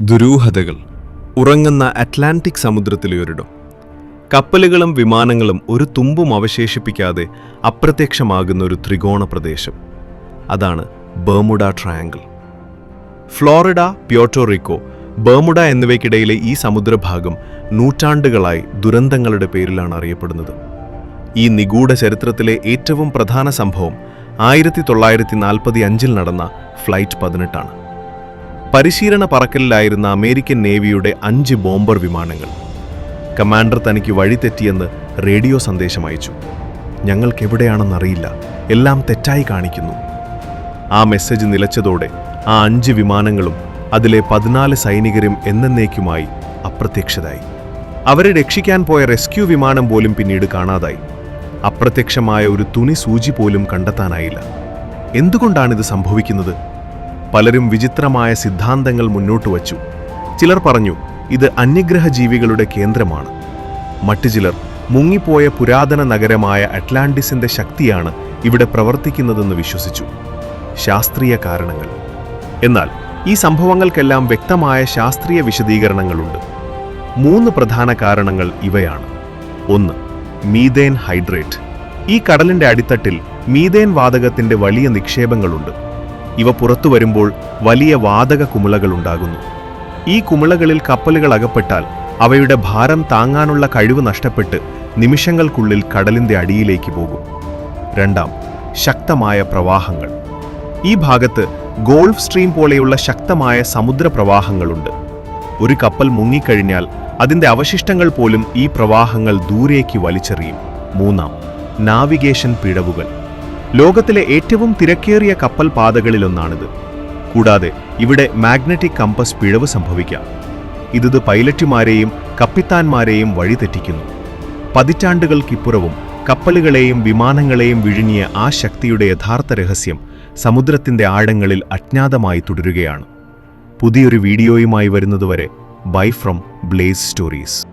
ദുരൂഹതകൾ ഉറങ്ങുന്ന അറ്റ്ലാന്റിക് സമുദ്രത്തിലെ ഒരിടം. കപ്പലുകളും വിമാനങ്ങളും ഒരു തുമ്പും അവശേഷിപ്പിക്കാതെ അപ്രത്യക്ഷമാകുന്ന ഒരു ത്രികോണ പ്രദേശം. അതാണ് Bermuda triangle. Florida Puerto Rico Bermuda എന്നിവയ്ക്കിടയിലെ ഈ സമുദ്രഭാഗം നൂറ്റാണ്ടുകളായി ദുരന്തങ്ങളുടെ പേരിലാണ് അറിയപ്പെടുന്നത്. ഈ നിഗൂഢ ചരിത്രത്തിലെ ഏറ്റവും പ്രധാന സംഭവം ആയിരത്തി തൊള്ളായിരത്തി നാൽപ്പത്തി അഞ്ചിൽ നടന്ന ഫ്ലൈറ്റ് പതിനെട്ടാണ്. പരിശീലന പറക്കലിലായിരുന്ന അമേരിക്കൻ നേവിയുടെ അഞ്ച് ബോംബർ വിമാനങ്ങൾ. കമാൻഡർ തനിക്ക് വഴിതെറ്റിയെന്ന് റേഡിയോ സന്ദേശം അയച്ചു. ഞങ്ങൾക്കെവിടെയാണെന്നറിയില്ല. എല്ലാം തെറ്റായി കാണിക്കുന്നു. ആ മെസ്സേജ് നിലച്ചതോടെ ആ അഞ്ച് വിമാനങ്ങളും അതിലെ പതിനാല് സൈനികരും എന്നേക്കുമായി അപ്രത്യക്ഷതായി അവരെ രക്ഷിക്കാൻ പോയ റെസ്ക്യൂ വിമാനം പോലും പിന്നീട് കാണാതായി. അപ്രത്യക്ഷമായ ഒരു തുണി സൂചി പോലും കണ്ടെത്താനായില്ല. എന്തുകൊണ്ടാണിത് സംഭവിക്കുന്നത്? പലരും വിചിത്രമായ സിദ്ധാന്തങ്ങൾ മുന്നോട്ട് വച്ചു. ചിലർ പറഞ്ഞു ഇത് അന്യഗ്രഹ ജീവികളുടെ കേന്ദ്രമാണ്. മറ്റു ചിലർ മുങ്ങിപ്പോയ പുരാതന നഗരമായ അറ്റ്ലാന്റിസിന്റെ ശക്തിയാണ് ഇവിടെ പ്രവർത്തിക്കുന്നതെന്ന് വിശ്വസിച്ചു. ശാസ്ത്രീയ കാരണങ്ങൾ. എന്നാൽ ഈ സംഭവങ്ങൾക്കെല്ലാം വ്യക്തമായ ശാസ്ത്രീയ വിശദീകരണങ്ങളുണ്ട്. മൂന്ന് പ്രധാന കാരണങ്ങൾ ഇവയാണ്. ഒന്ന് മീതേൻ ഹൈഡ്രേറ്റ്. ഈ കടലിന്റെ അടിത്തട്ടിൽ മീതേൻ വാതകത്തിന്റെ വലിയ നിക്ഷേപങ്ങളുണ്ട്. ഇവ പുറത്തു വരുമ്പോൾ വലിയ വാതക കുമിളകൾ ഉണ്ടാകുന്നു ഈ കുമിളകളിൽ കപ്പലുകൾ അകപ്പെട്ടാൽ അവയുടെ ഭാരം താങ്ങാനുള്ള കഴിവ് നഷ്ടപ്പെട്ട് നിമിഷങ്ങൾക്കുള്ളിൽ കടലിന്റെ അടിയിലേക്ക് പോകും. രണ്ടാം ശക്തമായ പ്രവാഹങ്ങൾ. ഈ ഭാഗത്ത് ഗോൾഫ് സ്ട്രീം പോലെയുള്ള ശക്തമായ സമുദ്ര പ്രവാഹങ്ങളുണ്ട് ഒരു കപ്പൽ മുങ്ങിക്കഴിഞ്ഞാൽ അതിന്റെ അവശിഷ്ടങ്ങൾ പോലും ഈ പ്രവാഹങ്ങൾ ദൂരേക്ക് വലിച്ചെറിയും. മൂന്നാം നാവിഗേഷൻ പിഴവുകൾ. ലോകത്തിലെ ഏറ്റവും തിരക്കേറിയ കപ്പൽ പാതകളിലൊന്നാണിത്. കൂടാതെ ഇവിടെ മാഗ്നറ്റിക് കമ്പസ് പിഴവ് സംഭവിക്കാം. ഇത് പൈലറ്റുമാരെയും കപ്പിത്താന്മാരെയും വഴിതെറ്റിക്കുന്നു. പതിറ്റാണ്ടുകൾക്കിപ്പുറവും കപ്പലുകളെയും വിമാനങ്ങളെയും വിഴുങ്ങിയ ആ ശക്തിയുടെ യഥാർത്ഥ രഹസ്യം സമുദ്രത്തിന്റെ ആഴങ്ങളിൽ അജ്ഞാതമായി തുടരുകയാണ്. പുതിയൊരു വീഡിയോയുമായി വരുന്നതുവരെ ബൈ ഫ്രം ബ്ലേസ് സ്റ്റോറീസ്.